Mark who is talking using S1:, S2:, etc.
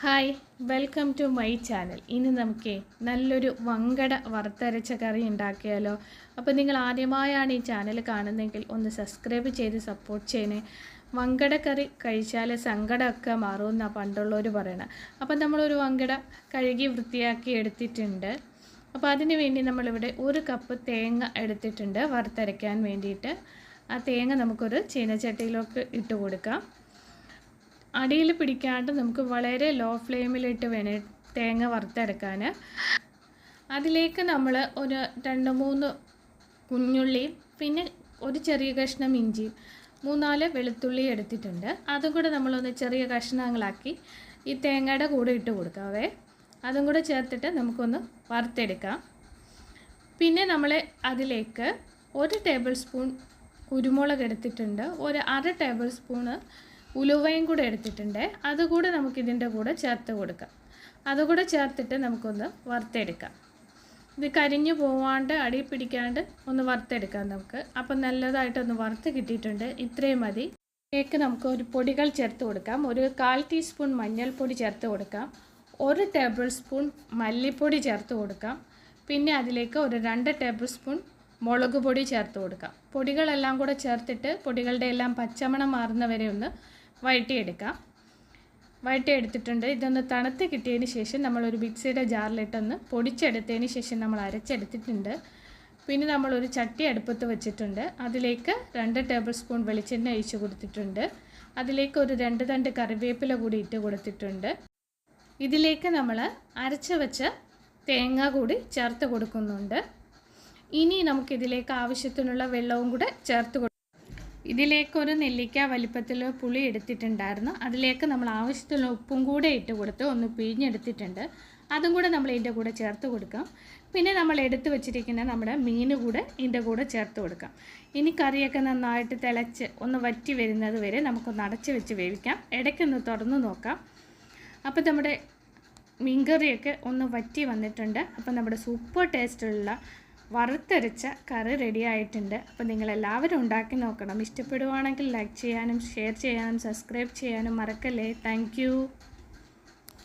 S1: Hi welcome to my channel. ഇനി നമുക്ക് നല്ലൊരു വങ്കട വറുത്തരച്ച കറി ഉണ്ടാക്കിയാലോ. അപ്പോൾ നിങ്ങൾ ആദ്യമായാണ് ഈ ചാനൽ കാണുന്നതെങ്കിൽ ഒന്ന് സബ്സ്ക്രൈബ് ചെയ്ത് സപ്പോർട്ട് ചെയ്യണേ. വങ്കട കറി കഴിച്ചാൽ സങ്കടമൊക്കെ മാറുമെന്നാണ് പണ്ടുള്ളവർ പറയണത് അപ്പോൾ നമ്മളൊരു വങ്കട കഴുകി വൃത്തിയാക്കി എടുത്തിട്ടുണ്ട്. അപ്പോൾ അതിന് വേണ്ടി നമ്മളിവിടെ ഒരു കപ്പ് തേങ്ങ എടുത്തിട്ടുണ്ട് വറുത്തരയ്ക്കാൻ വേണ്ടിയിട്ട്. ആ തേങ്ങ നമുക്കൊരു ചീനച്ചട്ടിയിലേക്ക് ഇട്ട് കൊടുക്കാം. അടിയിൽ പിടിക്കാണ്ട് നമുക്ക് വളരെ ലോ ഫ്ലെയിമിലിട്ട് വേണം തേങ്ങ വറുത്തെടുക്കാൻ. അതിലേക്ക് നമ്മൾ ഒരു രണ്ട് മൂന്ന് കുഞ്ഞുള്ളിയും പിന്നെ ഒരു ചെറിയ കഷ്ണം ഇഞ്ചിയും മൂന്നാൽ വെളുത്തുള്ളി എടുത്തിട്ടുണ്ട്. അതും കൂടെ നമ്മളൊന്ന് ചെറിയ കഷ്ണങ്ങളാക്കി ഈ തേങ്ങയുടെ കൂടെ ഇട്ട് കൊടുക്കാവേ. അതും കൂടെ ചേർത്തിട്ട് നമുക്കൊന്ന് വറുത്തെടുക്കാം. പിന്നെ നമ്മൾ അതിലേക്ക് ഒരു ടേബിൾ സ്പൂൺ കുരുമുളക് എടുത്തിട്ടുണ്ട്. ഒരു അര ടേബിൾ സ്പൂണ് ഉലുവയും കൂടെ എടുത്തിട്ടുണ്ട്. അതുകൂടെ നമുക്കിതിന്റെ കൂടെ ചേർത്ത് കൊടുക്കാം. അതുകൂടെ ചേർത്തിട്ട് നമുക്കൊന്ന് വറുത്തെടുക്കാം. ഇത് കരിഞ്ഞു പോവാണ്ട് അടി പിടിക്കാണ്ട് ഒന്ന് വറുത്തെടുക്കാം നമുക്ക്. അപ്പം നല്ലതായിട്ടൊന്ന് വറുത്ത് കിട്ടിയിട്ടുണ്ട്. ഇത്രയും മതി. കേക്ക് നമുക്ക് ഒരു പൊടികൾ ചേർത്ത് കൊടുക്കാം. ഒരു കാൽ ടീസ്പൂൺ മഞ്ഞൾപ്പൊടി ചേർത്ത് കൊടുക്കാം. ഒരു ടേബിൾ സ്പൂൺ മല്ലിപ്പൊടി ചേർത്ത് കൊടുക്കാം. പിന്നെ അതിലേക്ക് ഒരു രണ്ട് ടേബിൾ സ്പൂൺ മുളക് പൊടി ചേർത്ത് കൊടുക്കാം. പൊടികളെല്ലാം കൂടെ ചേർത്തിട്ട് പൊടികളുടെ എല്ലാം പച്ചമണം മാറുന്നവരെ ഒന്ന് വഴറ്റിയെടുക്കാം. വഴറ്റിയെടുത്തിട്ടുണ്ട്. ഇതൊന്ന് തണുത്ത് കിട്ടിയതിന് ശേഷം നമ്മളൊരു മിക്സിയുടെ ജാറിലിട്ടൊന്ന് പൊടിച്ചെടുത്തതിന് ശേഷം നമ്മൾ അരച്ചെടുത്തിട്ടുണ്ട്. പിന്നെ നമ്മളൊരു ചട്ടി അടുപ്പത്ത് വെച്ചിട്ടുണ്ട്. അതിലേക്ക് രണ്ട് ടേബിൾ സ്പൂൺ വെളിച്ചെണ്ണ ഒഴിച്ച് കൊടുത്തിട്ടുണ്ട്. അതിലേക്ക് ഒരു രണ്ട് തണ്ട് കറിവേപ്പില കൂടി ഇട്ട് കൊടുത്തിട്ടുണ്ട്. ഇതിലേക്ക് നമ്മൾ അരച്ച് വെച്ച തേങ്ങ കൂടി ചേർത്ത് കൊടുക്കുന്നുണ്ട്. ഇനി നമുക്കിതിലേക്ക് ആവശ്യത്തിനുള്ള വെള്ളവും കൂടെ ചേർത്ത് കൊടുക്കും. ഇതിലേക്ക് ഒരു നെല്ലിക്ക വലിപ്പത്തിൽ പുളി എടുത്തിട്ടുണ്ടായിരുന്നു. അതിലേക്ക് നമ്മൾ ആവശ്യത്തിനുള്ള ഉപ്പും കൂടെ ഇട്ട് കൊടുത്ത് ഒന്ന് പിഴിഞ്ഞെടുത്തിട്ടുണ്ട്. അതും കൂടെ നമ്മൾ ഇതിന്റെ കൂടെ ചേർത്ത് കൊടുക്കാം. പിന്നെ നമ്മൾ എടുത്തു വെച്ചിരിക്കുന്ന നമ്മുടെ മീൻ കൂടെ ഇതിന്റെ കൂടെ ചേർത്ത് കൊടുക്കാം. ഇനി കറിയൊക്കെ നന്നായിട്ട് തിളച്ച് ഒന്ന് വറ്റി വരുന്നത് വരെ നമുക്കൊന്ന് അടച്ച് വെച്ച് വേവിക്കാം. ഇടയ്ക്കൊന്ന് തുറന്ന് നോക്കാം. അപ്പോൾ നമ്മുടെ മീൻകറിയൊക്കെ ഒന്ന് വറ്റി വന്നിട്ടുണ്ട്. അപ്പോൾ നമ്മുടെ സൂപ്പർ ടേസ്റ്റുള്ള വറുത്തരച്ച കറി റെഡി ആയിട്ടുണ്ട്. അപ്പോൾ നിങ്ങളെല്ലാവരും ഉണ്ടാക്കി നോക്കണം. ഇഷ്ടപ്പെടുവാണെങ്കിൽ ലൈക്ക് ചെയ്യാനും ഷെയർ ചെയ്യാനും സബ്സ്ക്രൈബ് ചെയ്യാനും മറക്കല്ലേ. താങ്ക്